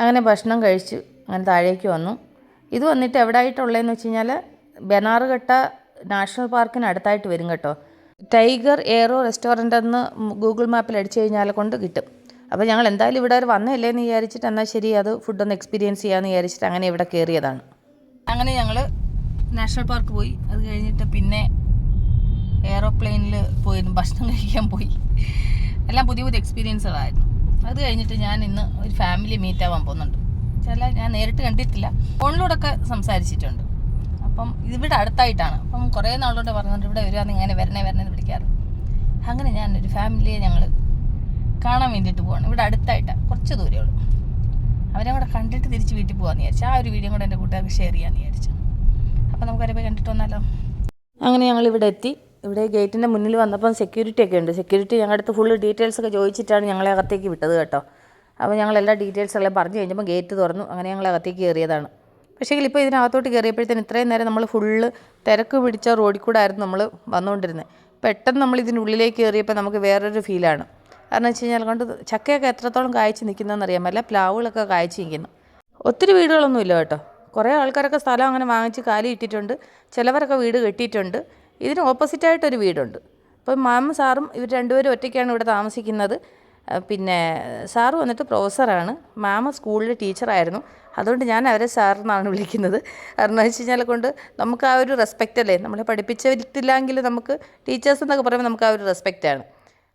അങ്ങനെ ഭക്ഷണം കഴിച്ചു അങ്ങനെ താഴേക്ക് വന്നു. ഇത് വന്നിട്ട് എവിടെ ആയിട്ടുള്ളതെന്ന് വെച്ച് കഴിഞ്ഞാൽ ബനാറുകട്ട നാഷണൽ പാർക്കിന് അടുത്തായിട്ട് വരും കേട്ടോ. ടൈഗർ എയറോ റെസ്റ്റോറന്റ് എന്ന് ഗൂഗിൾ മാപ്പിൽ അടിച്ചു കഴിഞ്ഞാൽ കൊണ്ട് കിട്ടും. അപ്പോൾ ഞങ്ങൾ എന്തായാലും ഇവിടെ വന്നല്ലേ എന്ന് വിചാരിച്ചിട്ട് എന്നാൽ ശരി അത് ഫുഡൊന്ന് എക്സ്പീരിയൻസ് ചെയ്യാമെന്ന് വിചാരിച്ചിട്ട് അങ്ങനെ ഇവിടെ കയറിയതാണ് അങ്ങനെ ഞങ്ങൾ നാഷണൽ പാർക്ക് പോയി. അത് കഴിഞ്ഞിട്ട് പിന്നെ എയറോപ്ലെയിനിൽ പോയിരുന്നു ഭക്ഷണം കഴിക്കാൻ പോയി. എല്ലാം പുതിയ പുതിയ എക്സ്പീരിയൻസുകളായിരുന്നു അത് കഴിഞ്ഞിട്ട് ഞാൻ ഇന്ന് ഒരു ഫാമിലി മീറ്റ് ആവാൻ പോകുന്നുണ്ട്. ചില ഞാൻ നേരിട്ട് കണ്ടിട്ടില്ല. ഫോണിലൂടെയൊക്കെ സംസാരിച്ചിട്ടുണ്ട്. അപ്പം ഇതിവിടെ അടുത്തായിട്ടാണ്. അപ്പം കുറേ നാളോട് പറഞ്ഞുകൊണ്ട് ഇവിടെ വരുവാന്ന് ഇങ്ങനെ വരണേ വരണേ എന്ന് വിളിക്കാറ്. അങ്ങനെ ഞാൻ ഒരു ഫാമിലിയെ ഞങ്ങൾ കാണാൻ വേണ്ടിയിട്ട് പോവാണ്. ഇവിടെ അടുത്തായിട്ടാണ് കുറച്ച് ദൂരമേ ഉള്ളൂ. അവരെ കൂടെ കണ്ടിട്ട് തിരിച്ച് വീട്ടിൽ പോകാമെന്ന് വിചാരിച്ചു. ആ ഒരു വീഡിയോ കൂടെ എന്റെ കൂട്ടുകാർക്ക് ഷെയർ ചെയ്യാമെന്ന് വിചാരിച്ചു. അപ്പം നമുക്കവരെ പോയി കണ്ടിട്ട് വന്നാലോ? അങ്ങനെ ഞങ്ങൾ ഇവിടെ എത്തി. ഇവിടെ ഗേറ്റിന്റെ മുന്നിൽ വന്നപ്പം സെക്യൂരിറ്റി ഒക്കെ ഉണ്ട്. സെക്യൂരിറ്റി ഞങ്ങളുടെ അടുത്ത് ഫുള്ള് ഡീറ്റെയിൽസ് ഒക്കെ ചോദിച്ചിട്ടാണ് ഞങ്ങളെ അകത്തേക്ക് വിട്ടത് കേട്ടോ. അപ്പോൾ ഞങ്ങൾ എല്ലാ ഡീറ്റെയിൽസ് എല്ലാം പറഞ്ഞു കഴിഞ്ഞപ്പോൾ ഗേറ്റ് തുറന്നു. അങ്ങനെ ഞങ്ങൾ അകത്തേക്ക് കയറിയതാണ്. പക്ഷേ ഇപ്പോൾ ഇതിനകത്തോട്ട് കയറിയപ്പോഴത്തേന് ഇത്രയും നേരം നമ്മൾ ഫുള്ള് തിരക്ക് പിടിച്ച റോഡിൽ കൂടെ ആയിരുന്നു നമ്മൾ വന്നുകൊണ്ടിരുന്നത് പെട്ടെന്ന് നമ്മൾ ഇതിന്റെ ഉള്ളിലേക്ക് കയറിയപ്പോൾ നമുക്ക് വേറൊരു ഫീലാണ് കാരണം വെച്ച് കഴിഞ്ഞാൽ കൊണ്ട് ചക്കയൊക്കെ എത്രത്തോളം കായ്ച്ച് നിൽക്കുന്നതെന്ന് അറിയാൻ പ്ലാവുകളൊക്കെ കായ്ച്ച് നിൽക്കുന്നു. ഒത്തിരി വീടുകളൊന്നുമില്ല കേട്ടോ. കുറേ ആൾക്കാരൊക്കെ സ്ഥലം അങ്ങനെ വാങ്ങിച്ച് കാലി ഇട്ടിട്ടുണ്ട് ചിലവരൊക്കെ വീട് കെട്ടിയിട്ടുണ്ട്. ഇതിന് ഓപ്പോസിറ്റായിട്ടൊരു വീടുണ്ട്. അപ്പം മാമും സാറും ഇവർ രണ്ടുപേരും ഒറ്റയ്ക്കാണ് ഇവിടെ താമസിക്കുന്നത്. പിന്നെ സാറ് വന്നിട്ട് പ്രൊഫസറാണ്. മാമ സ്കൂളിൽ ടീച്ചറായിരുന്നു. അതുകൊണ്ട് ഞാൻ അവരെ സാറെന്നാണ് വിളിക്കുന്നത്. കാരണം വെച്ച് കഴിഞ്ഞാൽ കൊണ്ട് നമുക്ക് ആ ഒരു റെസ്പെക്റ്റ് അല്ലേ? നമ്മളെ പഠിപ്പിച്ചിട്ടില്ലെങ്കിൽ നമുക്ക് ടീച്ചേഴ്സ് എന്നൊക്കെ പറയുമ്പോൾ നമുക്ക് ആ ഒരു റെസ്പെക്റ്റാണ്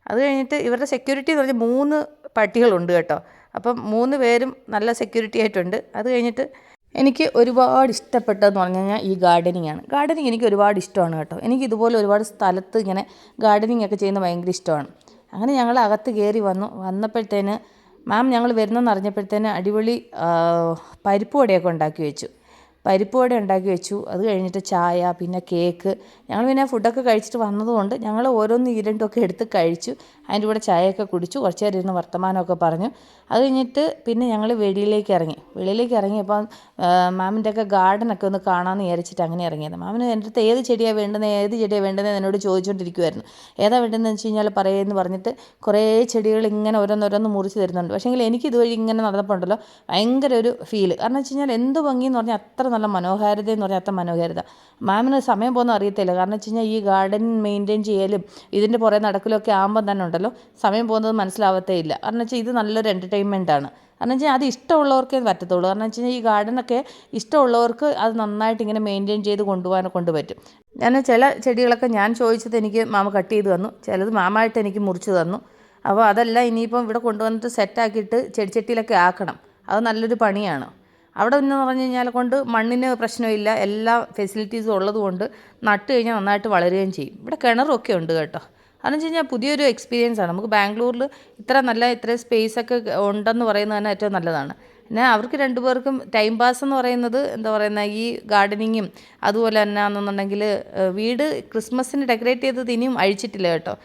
അത് കഴിഞ്ഞിട്ട് ഇവരുടെ സെക്യൂരിറ്റി എന്ന് പറഞ്ഞാൽ മൂന്ന് പട്ടികളുണ്ട് കേട്ടോ. അപ്പം മൂന്ന് പേരും നല്ല സെക്യൂരിറ്റി ആയിട്ടുണ്ട്. അത് കഴിഞ്ഞിട്ട് എനിക്ക് ഒരുപാട് ഇഷ്ടപ്പെട്ടതെന്ന് പറഞ്ഞു കഴിഞ്ഞാൽ ഈ ഗാർഡനിങ് ആണ്. ഗാർഡനിങ് എനിക്ക് ഒരുപാട് ഇഷ്ടമാണ് കേട്ടോ. എനിക്ക് ഇതുപോലെ ഒരുപാട് സ്ഥലത്ത് ഇങ്ങനെ ഗാർഡനിങ് ഒക്കെ ചെയ്യുന്ന ഭയങ്കര ഇഷ്ടമാണ്. അങ്ങനെ ഞങ്ങൾ അകത്ത് കയറി വന്നു. വന്നപ്പോഴത്തേന് മാം ഞങ്ങൾ വരുന്നെന്ന് അറിഞ്ഞപ്പോഴത്തേന് അടിപൊളി പരിപ്പ് വടയൊക്കെ ഉണ്ടാക്കി വെച്ചു. പരിപ്പ് വട ഉണ്ടാക്കി വെച്ചു. അത് കഴിഞ്ഞിട്ട് ചായ പിന്നെ കേക്ക്. ഞങ്ങൾ പിന്നെ ഫുഡൊക്കെ കഴിച്ചിട്ട് വന്നതുകൊണ്ട് ഞങ്ങൾ ഓരോന്ന് ഈ രണ്ടുമൊക്കെ എടുത്ത് കഴിച്ചു. അതിന്റെ കൂടെ ചായയൊക്കെ കുടിച്ചു. കുറച്ച് നേരം ഇരുന്ന് വർത്തമാനമൊക്കെ പറഞ്ഞു. അത് കഴിഞ്ഞിട്ട് പിന്നെ ഞങ്ങൾ വെളിയിലേക്ക് ഇറങ്ങി. വെളിയിലേക്ക് ഇറങ്ങിയപ്പോൾ മാമിന്റെ ഒക്കെ ഗാർഡനൊക്കെ ഒന്ന് കാണാമെന്ന് വിചാരിച്ചിട്ട് അങ്ങനെ ഇറങ്ങിയത്. മാമിന് എന്റെ അടുത്ത് ഏത് ചെടിയാണ് വേണ്ടത് ഏത് ചെടിയാണ് വേണ്ടത് എന്നോട് ചോദിച്ചുകൊണ്ടിരിക്കുമായിരുന്നു ഏതാ വേണ്ടതെന്ന് വെച്ച് കഴിഞ്ഞാൽ പറയുമെന്ന് പറഞ്ഞിട്ട് കുറേ ചെടികൾ ഇങ്ങനെ ഓരോന്നോരോന്ന് മുറിച്ച് തരുന്നുണ്ട്. പക്ഷേങ്കിൽ എനിക്ക് ഇതുവഴി ഇങ്ങനെ നടന്നപ്പോൾ ഉണ്ടല്ലോ ഭയങ്കര ഒരു ഫീൽ കാരണം വെച്ച് കഴിഞ്ഞാൽ എന്ത് ഭംഗിയെന്ന് പറഞ്ഞാൽ അത്ര നല്ല മനോഹാരിത എന്ന് പറഞ്ഞാൽ അത്ര മനോഹാരിത. മാമിന് സമയം പോകുന്ന അറിയത്തില്ല. കാരണം വെച്ച് കഴിഞ്ഞാൽ ഈ ഗാർഡൻ മെയിന്റെയിൻ ചെയ്യലും ഇതിന്റെ പുറകെ നടക്കലൊക്കെ ആകുമ്പോൾ തന്നെ ഉണ്ടല്ലോ. സമയം പോകുന്നത് മനസ്സിലാവത്തേ ഇല്ല. കാരണം വെച്ചാൽ ഇത് നല്ലൊരു എന്റർടൈൻമെന്റ് ആണ്. കാരണം വെച്ചാൽ അത് ഇഷ്ടമുള്ളവർക്കേ പറ്റത്തുള്ളൂ. കാരണം വെച്ച് കഴിഞ്ഞാൽ ഈ ഗാർഡനൊക്കെ ഇഷ്ടമുള്ളവർക്ക് അത് നന്നായിട്ട് ഇങ്ങനെ മെയിന്റെയിൻ ചെയ്ത് കൊണ്ടുപോകാൻ കൊണ്ട് പറ്റും. ഞാൻ ചില ചെടികളൊക്കെ ഞാൻ ചോദിച്ചത് എനിക്ക് മാമ കട്ട് ചെയ്ത് തന്നു. ചിലത് മാമായിട്ട് എനിക്ക് മുറിച്ച് തന്നു. അപ്പോൾ അതെല്ലാം ഇനിയിപ്പം ഇവിടെ കൊണ്ടുവന്നിട്ട് സെറ്റാക്കിയിട്ട് ചെടിച്ചട്ടിയിലൊക്കെ ആക്കണം. അത് നല്ലൊരു പണിയാണ്. അവിടെ എന്ന് പറഞ്ഞു കഴിഞ്ഞാൽ കൊണ്ട് മണ്ണിന് പ്രശ്നമില്ല എല്ലാ ഫെസിലിറ്റീസും ഉള്ളതുകൊണ്ട് നട്ട് കഴിഞ്ഞാൽ നന്നായിട്ട് വളരുകയും ചെയ്യും. ഇവിടെ കിണറൊക്കെ ഉണ്ട് കേട്ടോ. അതെന്ന് വെച്ച് കഴിഞ്ഞാൽ പുതിയൊരു എക്സ്പീരിയൻസ് ആണ്. നമുക്ക് ബാംഗ്ലൂരിൽ ഇത്ര നല്ല ഇത്ര സ്പേസ് ഒക്കെ ഉണ്ടെന്ന് പറയുന്നത് തന്നെ ഏറ്റവും നല്ലതാണ്. പിന്നെ അവർക്ക് രണ്ടുപേർക്കും ടൈം പാസ് എന്ന് പറയുന്നത് എന്താ പറയുന്ന ഈ ഗാർഡനിങ്ങും അതുപോലെ തന്നെ ആണെന്നുണ്ടെങ്കിൽ വീട് ക്രിസ്മസിന് ഡെക്കറേറ്റ് ചെയ്തത് ഇനിയും അഴിച്ചിട്ടില്ല കേട്ടോ.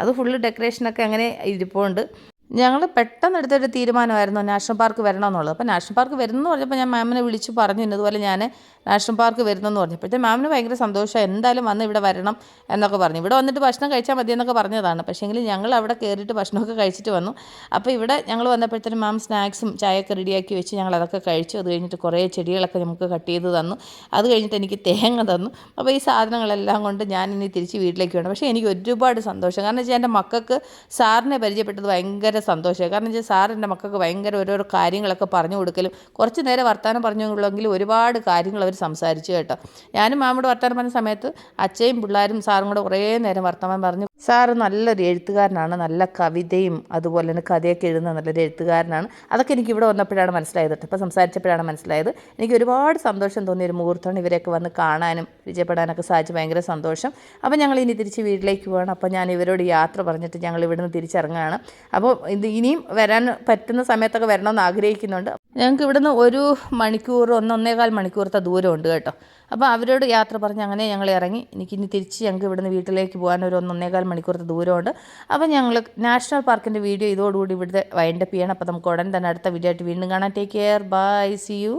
അത് ഫുള്ള് ഡെക്കറേഷനൊക്കെ അങ്ങനെ ഇരിപ്പുണ്ട്. ഞങ്ങൾ പെട്ടെന്ന് എടുത്തൊരു തീരുമാനമായിരുന്നു നാഷണൽ പാർക്ക് വരണമെന്നുള്ളത്. അപ്പോൾ നാഷണൽ പാർക്ക് വരുന്നെന്ന് പറഞ്ഞപ്പോൾ ഞാൻ മാമിനെ വിളിച്ച് പറഞ്ഞു ഇന്നതുപോലെ ഞാൻ നാഷണൽ പാർക്ക് വരുന്നെന്ന് പറഞ്ഞപ്പോഴത്തെ മാമിന് ഭയങ്കര സന്തോഷം എന്തായാലും വന്ന് ഇവിടെ വരണം എന്നൊക്കെ പറഞ്ഞു. ഇവിടെ വന്നിട്ട് ഭക്ഷണം കഴിച്ചാൽ മതി എന്നൊക്കെ പറഞ്ഞതാണ്. പക്ഷേങ്കിൽ ഞങ്ങൾ അവിടെ കയറിയിട്ട് ഭക്ഷണമൊക്കെ കഴിച്ചിട്ട് വന്നു. അപ്പോൾ ഇവിടെ ഞങ്ങൾ വന്നപ്പോഴത്തേനും മാം സ്നാക്സും ചായയൊക്കെ റെഡിയാക്കി വെച്ച് ഞങ്ങൾ അതൊക്കെ കഴിച്ചു. അത് കഴിഞ്ഞിട്ട് കുറേ ചെടികളൊക്കെ നമുക്ക് കട്ട് ചെയ്ത് തന്നു. അത് കഴിഞ്ഞിട്ട് എനിക്ക് തേങ്ങ തന്നു. അപ്പോൾ ഈ സാധനങ്ങളെല്ലാം കൊണ്ട് ഞാൻ ഇനി തിരിച്ച് വീട്ടിലേക്ക് വേണം പക്ഷേ എനിക്ക് ഒരുപാട് സന്തോഷം. കാരണം വെച്ചാൽ എന്റെ മക്കൾക്ക് സാറിനെ പരിചയപ്പെട്ടത് ഭയങ്കര സന്തോഷമായി. കാരണം വെച്ചാൽ സാർ എന്റെ മക്കൾക്ക് ഭയങ്കര ഓരോരോ കാര്യങ്ങളൊക്കെ പറഞ്ഞു കൊടുക്കലും കുറച്ച് നേരം വർത്തമാനം പറഞ്ഞുള്ളെങ്കിൽ ഒരുപാട് കാര്യങ്ങൾ അവർ സംസാരിച്ചു കേട്ടോ. ഞാനും മാമോട് വർത്തമാനം പറഞ്ഞ സമയത്ത് അച്ഛയും പിള്ളേരും സാറും കൂടെ കുറേ നേരം വർത്തമാനം പറഞ്ഞു സാറ് നല്ലൊരു എഴുത്തുകാരനാണ് നല്ല കവിതയും അതുപോലെ തന്നെ കഥയൊക്കെ എഴുതുന്ന നല്ലൊരു എഴുത്തുകാരനാണ്. അതൊക്കെ എനിക്ക് ഇവിടെ വന്നപ്പോഴാണ് മനസ്സിലായത് ഇപ്പോൾ സംസാരിച്ചപ്പോഴാണ് മനസ്സിലായത്. എനിക്ക് ഒരുപാട് സന്തോഷം തോന്നിയ ഒരു മുഹൂർത്തമാണ് ഇവരെയൊക്കെ വന്ന് കാണാനും പരിചയപ്പെടാനൊക്കെ സാധിച്ചു. ഭയങ്കര സന്തോഷം. അപ്പോൾ ഞങ്ങൾ ഇനി തിരിച്ച് വീട്ടിലേക്ക് പോകണം അപ്പോൾ ഞാൻ ഇവരോട് യാത്ര പറഞ്ഞിട്ട് ഞങ്ങൾ ഇവിടുന്ന് തിരിച്ചിറങ്ങുകയാണ്. അപ്പോൾ ഇത് ഇനിയും വരാൻ പറ്റുന്ന സമയത്തൊക്കെ വരണമെന്ന് ആഗ്രഹിക്കുന്നുണ്ട്. ഞങ്ങൾക്ക് ഇവിടുന്ന് ഒരു മണിക്കൂർ ഒന്നൊന്നേകാൽ മണിക്കൂറത്തെ ദൂരമുണ്ട് കേട്ടോ. അപ്പോൾ അവരോട് യാത്ര പറഞ്ഞ് അങ്ങനെ ഞങ്ങൾ ഇറങ്ങി. എനിക്കിനി തിരിച്ച് ഞങ്ങൾക്ക് ഇവിടുന്ന് വീട്ടിലേക്ക് പോകാൻ ഒരു ഒന്നേകാൽ മണിക്കൂറത്തെ ദൂരമുണ്ട്. അപ്പോൾ ഞങ്ങൾ നാഷണൽ പാർക്കിന്റെ വീഡിയോ ഇതോടുകൂടി ഇവിടുത്തെ വൈൻഡപ്പ് ചെയ്യണം. അപ്പോൾ നമുക്ക് ഉടൻ തന്നെ അടുത്ത വീഡിയോ ആയിട്ട് വീണ്ടും കാണാം. Take care bye see you